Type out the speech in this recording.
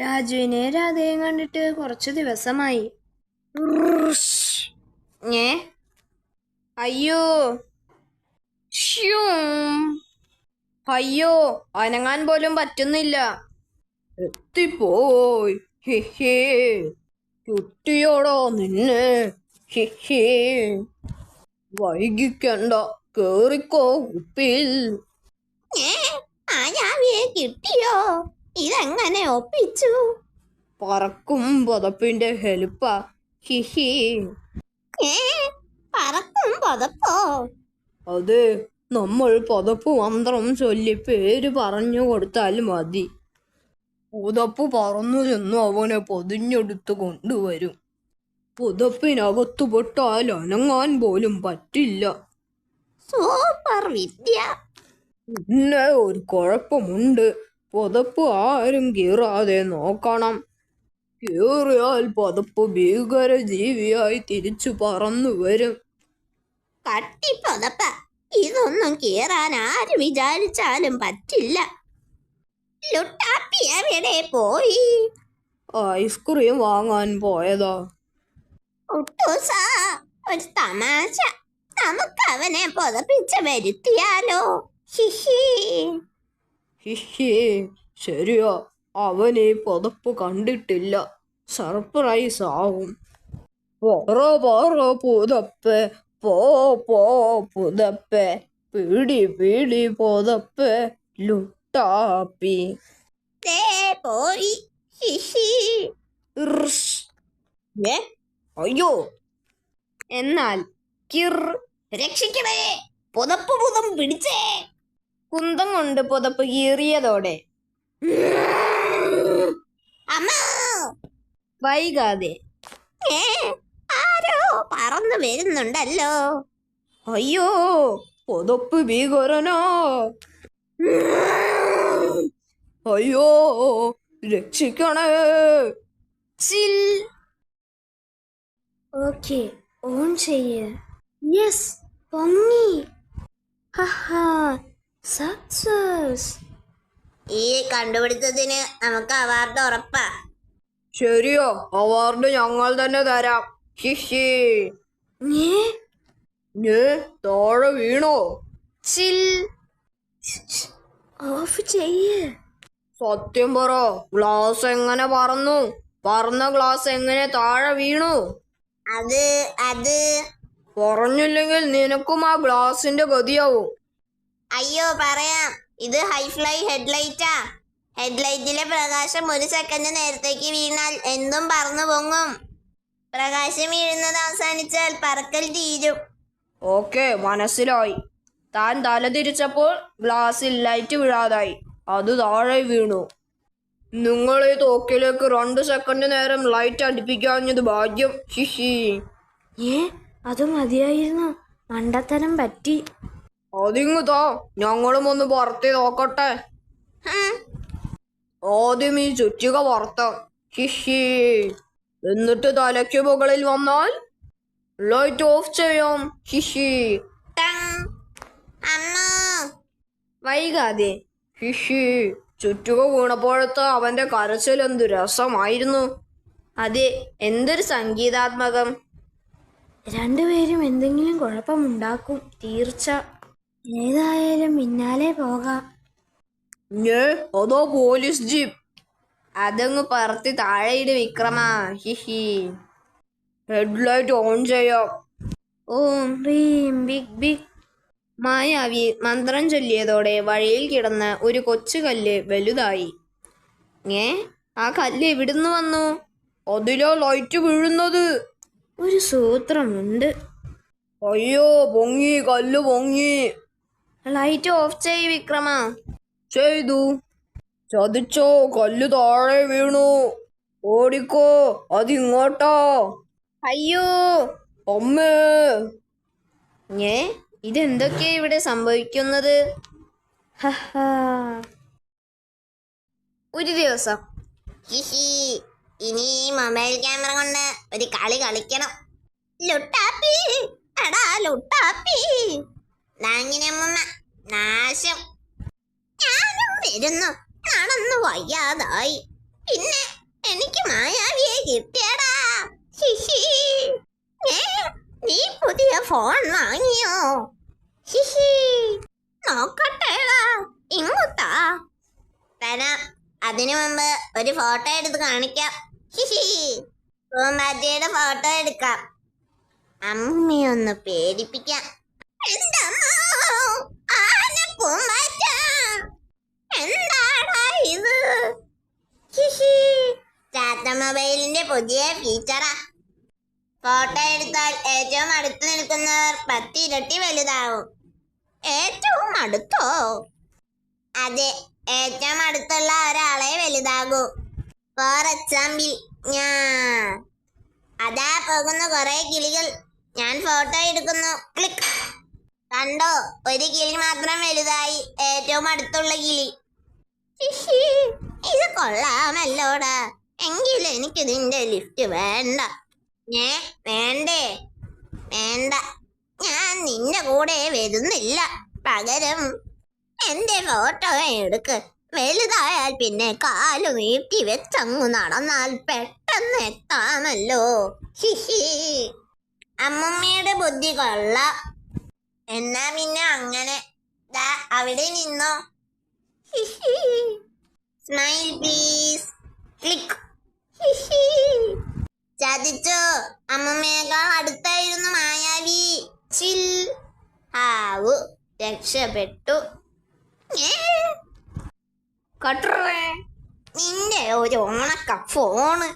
രാജുവിനെ രാധയും കണ്ടിട്ട് കുറച്ചു ദിവസമായി. ഏ? അയ്യോ. അയ്യോ അനങ്ങാൻ പോലും പറ്റുന്നില്ല. എത്തിപ്പോയി. ഹിഹി നിന്നെ. ഹിഹേ വൈകിക്കണ്ട. കേറിക്കോ ഉപ്പിൽ ആ മായാവിയെ കിട്ടിയോ? ഇതെങ്ങനെ ഒപ്പിച്ചു? പറക്കും പതപ്പിന്റെ ഹെൽപ്പ. ഹിഹി ഏ പറക്കും പതപ്പോ? അതെ നമ്മൾ പതപ്പ് മന്ത്രം ചൊല്ലി പേര് പറഞ്ഞു കൊടുത്താൽ മതി. പുതപ്പ് പറന്നു ചെന്ന് അവനെ പൊതിഞ്ഞെടുത്ത് കൊണ്ടുവരും. പുതപ്പിനകത്തു പെട്ടാൽ അനങ്ങാൻ പോലും പറ്റില്ല. സൂപ്പർ വിദ്യ. പിന്നെ ഒരു കുഴപ്പമുണ്ട്. പുതപ്പ് ആരും കീറാതെ നോക്കണം. കീറിയാൽ പുതപ്പ് ഭീകര ജീവിയായി തിരിച്ചു പറന്നു വരും. കട്ടി പുതപ്പ. ഇതൊന്നും കീറാൻ ആര് വിചാരിച്ചാലും പറ്റില്ല. ലുട്ടാപ്പി എവിടെ പോയി? ഐസ്ക്രീം വാങ്ങാൻ പോയതാ. ഒരു തമാശ. നമുക്ക് അവനെ പുതപ്പിച്ച് വരുത്തിയാലോ? ഹിഹി ഹിഹി ശരിയാ. അവൻ ഈ പുതപ്പ് കണ്ടിട്ടില്ല. സർപ്രൈസ് ആവും. പറ പറ പുതപ്പ്. പോ പോ പുതപ്പ്. പിടി പിടി പുതപ്പ്. ലുട്ടാപ്പി. പോയി. ഏ അയ്യോ എന്നാൽ കിർ രക്ഷിക്കണേ. പുതപ്പ് പുതം പിടിച്ചേ. കുന്തം കൊണ്ട് പുതപ്പ് കീറിയതോടെ. വൈകാതെ. ആരോ പറന്നു വരുന്നുണ്ടല്ലോ. അയ്യോ പുതപ്പ് ഭീകരനോ? അയ്യോ രക്ഷിക്കണേ. ചിൽ. ഓക്കെ ഓൺ ചെയ്യ്. യെസ് പൊങ്ങി. ഹഹാ സക്സസ് ഈ കണ്ടുപിടുത്തത്തിന് നമുക്ക് അവാർഡ് ഉറപ്പാ. ശരിയോ അവാർഡ് ഞങ്ങൾ തന്നെ തരാം. ഞേ? താഴെ വീണോ? ചിൽ. ഓഫ് ചെയ്യ്. സത്യം പറ ഗ്ലാസ് എങ്ങനെ പറന്നു? പറന്ന ഗ്ലാസ് എങ്ങനെ താഴെ വീണു? അത് അത്. പറഞ്ഞില്ലെങ്കിൽ നിനക്കും ആ ഗ്ലാസിന്റെ ഗതിയാവും. അയ്യോ പറയാം. ഇത് ഹൈഫ്ലൈ ഹെഡ്ലൈറ്റാ. ഹെഡ്ലൈറ്റിലെ പ്രകാശം ഒരു സെക്കൻഡ് നേരത്തേക്ക് വീണാൽ എന്തും പറന്നു പൊങ്ങും. പ്രകാശം വീഴുന്നത് അവസാനിച്ചാൽ പറക്കൽ തീരും. ഓക്കെ മനസ്സിലായി. താൻ തല തിരിച്ചപ്പോൾ ഗ്ലാസ്സിൽ ലൈറ്റ് വീഴാതായി. അത് താഴെ വീണു. നിങ്ങൾ ഈ തോക്കിലേക്ക് രണ്ട് സെക്കൻഡ് നേരം ലൈറ്റ് അടുപ്പിക്കാഞ്ഞത് ഭാഗ്യം. ഹിഹി ഏ അത് മതിയായിരുന്നു. മണ്ടത്തരം പറ്റി. അതിങ്ങ് താ ഞങ്ങളും ഒന്ന് പുറത്തി നോക്കട്ടെ. ആദ്യം ഈ ചുറ്റിക പുറത്ത് ഹിഷി എന്നിട്ട് തലയ്ക്ക് മുകളിൽ വന്നാൽ ലൈറ്റ് ഓഫ് ചെയ്യാം. ഹിഷി വൈകാതെ ഹിഷി ചുറ്റുക വീണപ്പോഴത്തെ അവന്റെ കരച്ചിൽ എന്തു രസമായിരുന്നു. അതെ എന്തൊരു സംഗീതാത്മകം. രണ്ടുപേരും എന്തെങ്കിലും കുഴപ്പമുണ്ടാക്കും തീർച്ച. ഏതായാലും പിന്നാലെ പോകാം. ഞേ അതോ പോലീസ് ജീപ്പ്? അതങ്ങ് പറത്തി താഴെയിട് വിക്രമാ. ഹിഹി ഹെഡ്ലൈറ്റ് ഓൺ ചെയ്യാം. ഓം ഭീം ബിഗ് ബിഗ് മായാവി മന്ത്രം ചൊല്ലിയതോടെ വഴിയിൽ കിടന്ന ഒരു കൊച്ചു കല്ല് വലുതായി. ഏ ആ കല്ല് എവിടുന്ന് വന്നു? അതിലോ ലൈറ്റ് വീഴുന്നത്. ഒരു സൂത്രമുണ്ട്. അയ്യോ പൊങ്ങി കല്ല് പൊങ്ങി. ലൈറ്റ് ഓഫ് ചെയ്യ വിക്രമ. ചെയ്തു. ചതിച്ചോ കല്ല് താഴെ വീണു. ഓടിക്കോ അതിങ്ങോട്ടോ. അയ്യോ. അമ്മേ. ഏ ഇതെന്തൊക്കെയാ ഇവിടെ സംഭവിക്കുന്നത്? ഹഹാ. ഒരു ദിവസം. ഹിഹി ഇനി ഈ മൊബൈൽ ക്യാമറ കൊണ്ട് ഒരു കളി കളിക്കണം. ലുട്ടാപ്പി. അടാ ലുട്ടാപ്പി. നാങ്ങിനമ്മ നാശം. ഞാനും വരുന്നു. നടന്നു വയ്യാതായി. പിന്നെ എനിക്ക് മായാവിയെ കിട്ടിയടാ. ശിശി നീ പുതിയ ഫോൺ വാങ്ങിയോ? ശിശി നോക്കട്ടേടാ ഇങ്ങോട്ടാ തരാം. അതിനു മുമ്പ് ഒരു ഫോട്ടോ എടുത്ത് കാണിക്കാം. ഹിഹി. പൂമ്പാറ്റയുടെ ഫോട്ടോ എടുക്കാം. അമ്മയൊന്ന് പേടിപ്പിക്കാം. മൊബൈലിന്റെ പുതിയ ഫീച്ചറാ. ഫോട്ടോ എടുത്താൽ ഏറ്റവും അടുത്ത് നിൽക്കുന്നവർ പത്തിരട്ടി വലുതാവും. ഏറ്റവും അടുത്തോ? അതെ ഏറ്റവും അടുത്തുള്ള ഒരാളെ വലുതാകൂ. ഫോർ എക്സാമ്പിൾ ഞാൻ. അതാ പോകുന്ന കുറെ കിളികൾ. ഞാൻ ഫോട്ടോ എടുക്കുന്നു. ക്ലിക്ക്. കണ്ടോ? ഒരു കിളി മാത്രം വലുതായി. ഏറ്റവും അടുത്തുള്ള കിളി. ഇത് കൊള്ളാമല്ലോടാ. എങ്കിലും എനിക്ക് നിന്റെ ലിഫ്റ്റ് വേണ്ട. ഏ വേണ്ടേ? വേണ്ട. ഞാൻ നിന്റെ കൂടെ വരുന്നില്ല. പകരം എന്റെ ഫോട്ടോ എടുക്ക്. വലുതായാൽ പിന്നെ കാലു നീട്ടി വെച്ചങ്ങു നടന്നാൽ പെട്ടെന്ന് എത്താമല്ലോ. ഹിഹി. അമ്മമ്മയുടെ ബുദ്ധി കൊള്ളാം. എന്നാ പിന്നെ അങ്ങനെ. അവിടെ നിന്നോ. സ്മൈൽ പ്ലീസ് ക്ലിക്ക് ചതിച്ചോ. അമ്മമ്മയേക്കാൾ അടുത്തായിരുന്നു മായാവി. ചിൽ. ആവു രക്ഷപ്പെട്ടു. കട്ടറേ നിന്റെ ഒരു ഓണക്ക ഫോണ്.